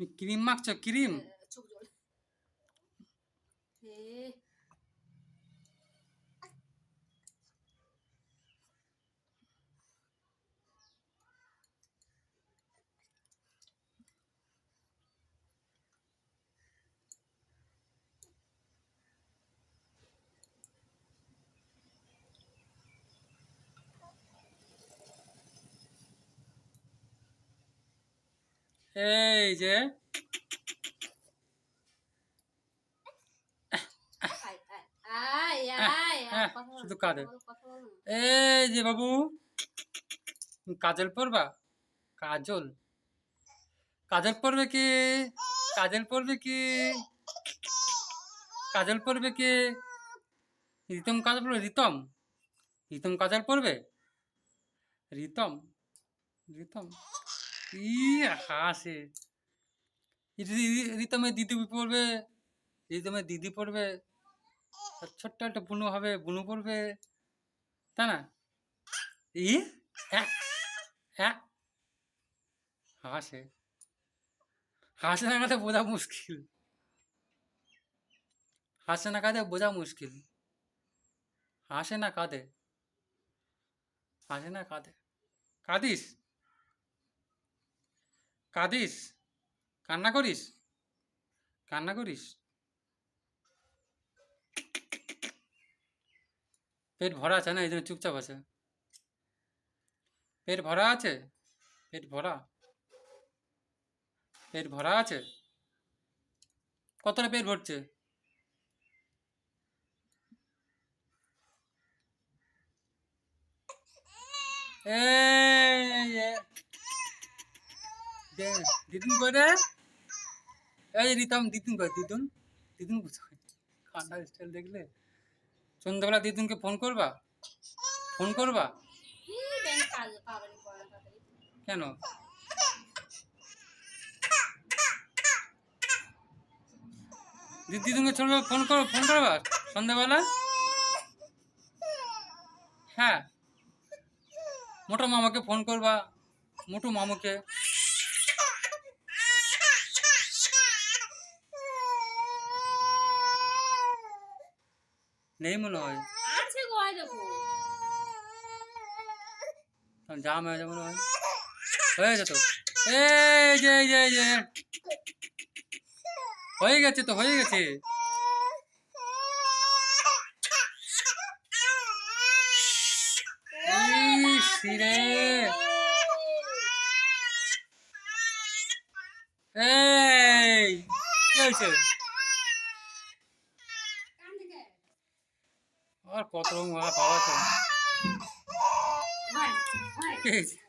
তুমি cream মাখছো cream? চোখ জল। এই যে। শুধু কাঁদে। এই যে বাবু কাজল পরবা কাজল? কাজল পরবে কি? কাজল পরবে কি? কাজল পরবে কি? রিতম কাজল পরবে রিতম? রিতম কাজল পরবে রিতম? রিতম? ই হাসে রিতমের দিদি পড়বে রিতমের দিদি পড়বে ছোট্ট একটা বুনু হবে, বুনু পড়বে। তাই না? ই? হ্যাঁ হাসে হাসে না কাঁদে বোঝা মুশকিল। হাসে না কাঁদে বোঝা মুশকিল। হাসে না কাঁদে হাসে না কাঁদে কাঁদিস? কাঁদিস। কান্না করিস? কান্না করিস? পেট ভরা আছে না? এই জন্য চুপচাপ আছে। পেট ভরা আছে? পেট ভরা। পেট ভরা আছে? কতটা পেট ভরছে? এই এ। দিদুন করে এই রিতম দিদুন করে দিদুন দিদুন কোথায় কান্নার স্টাইল দেখলে। সন্ধ্যাবেলা দিদুনকে ফোন করবা? ফোন করবা। কেন? দিদি তুমি ফোন করো ফোন করবা সন্ধ্যাবেলা? হ্যাঁ। মোটো মামাকে ফোন করবা, মোটু মামুকে। নেই মনে হয়। আছে গো আয় দেখো? তখন জাম হয়ে যাবে মনে হয়। হয়ে যেত এই যে এই যে এই যে। হয়ে গেছে তো হয়ে গেছে। রে। এই কি হয়েছে? আর কত ভাব আছে। তো